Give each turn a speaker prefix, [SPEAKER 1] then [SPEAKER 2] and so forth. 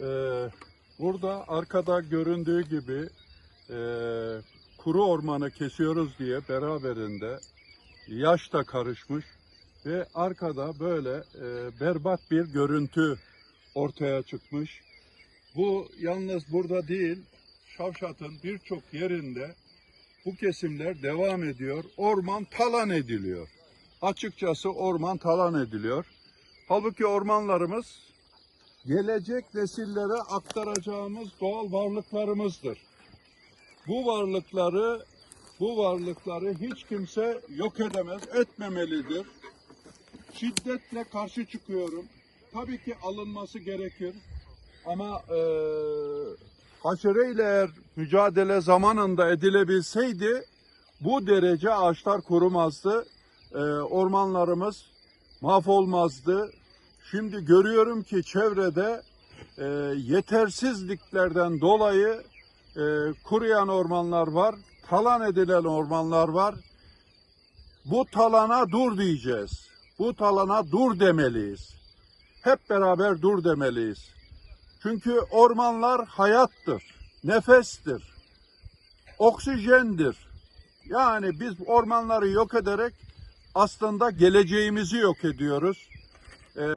[SPEAKER 1] Ee, burada arkada göründüğü gibi e, kuru ormanı kesiyoruz diye beraberinde yaş da karışmış ve arkada böyle e, berbat bir görüntü ortaya çıkmış. Bu yalnız burada değil, Şavşat'ın birçok yerinde bu kesimler devam ediyor. Orman talan ediliyor. Açıkçası orman talan ediliyor. Halbuki ormanlarımız gelecek nesillere aktaracağımız doğal varlıklarımızdır. Bu varlıkları bu varlıkları hiç kimse yok edemez, etmemelidir. Şiddetle karşı çıkıyorum. Tabii ki alınması gerekir. Ama eee haşereyle eğer mücadele zamanında edilebilseydi bu derece ağaçlar kurumazdı. Eee, ormanlarımız mahvolmazdı. Şimdi görüyorum ki çevrede eee, yetersizliklerden dolayı eee, kuruyan ormanlar var, talan edilen ormanlar var. Bu talana dur diyeceğiz. Bu talana dur demeliyiz. Hep beraber dur demeliyiz. Çünkü ormanlar hayattır, nefestir, oksijendir. Yani biz ormanları yok ederek aslında geleceğimizi yok ediyoruz.